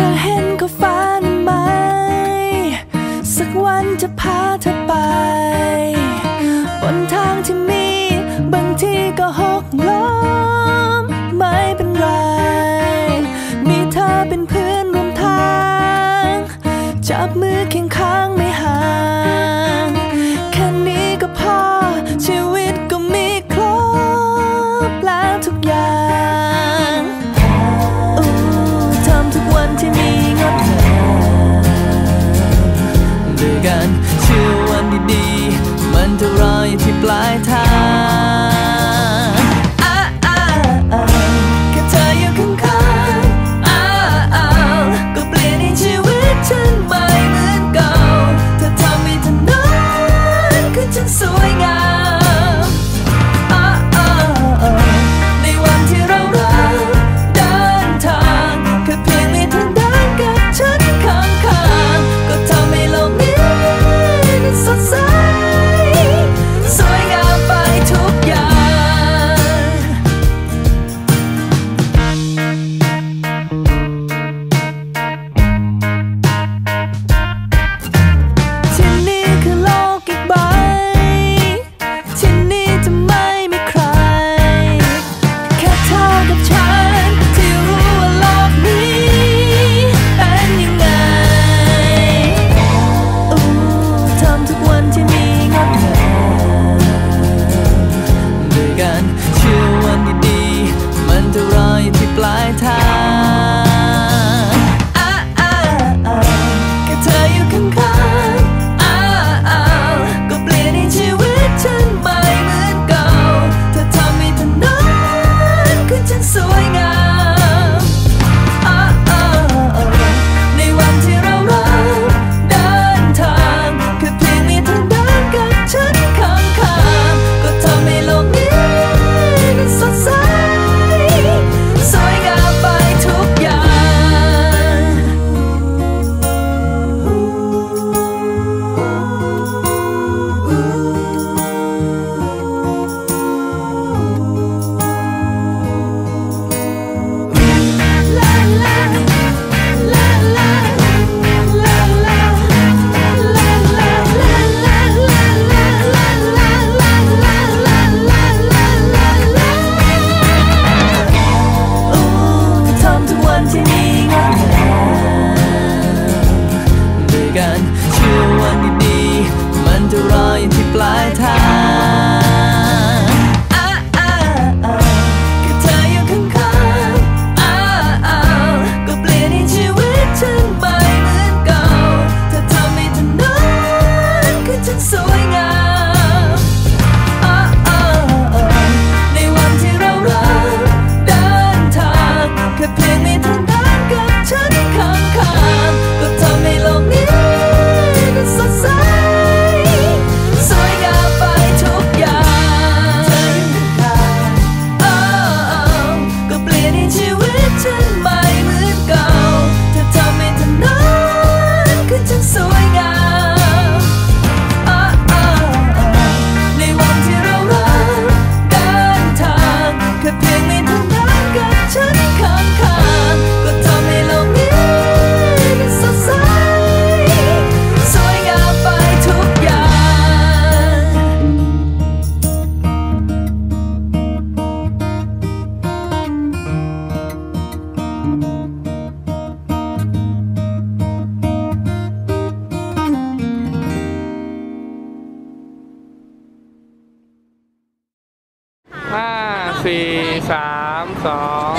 ธอเห็นก็ฟ้านั้นไหม สักวันจะพาเธอไป บนทางที่มี บางทีก็หกล้มไม่เป็นไร มีเธอเป็นเพื่อนร่วมทาง จับมือเคียงข้างไม่ห่าง ปลายทาง ปลายทาง สี่สามสอง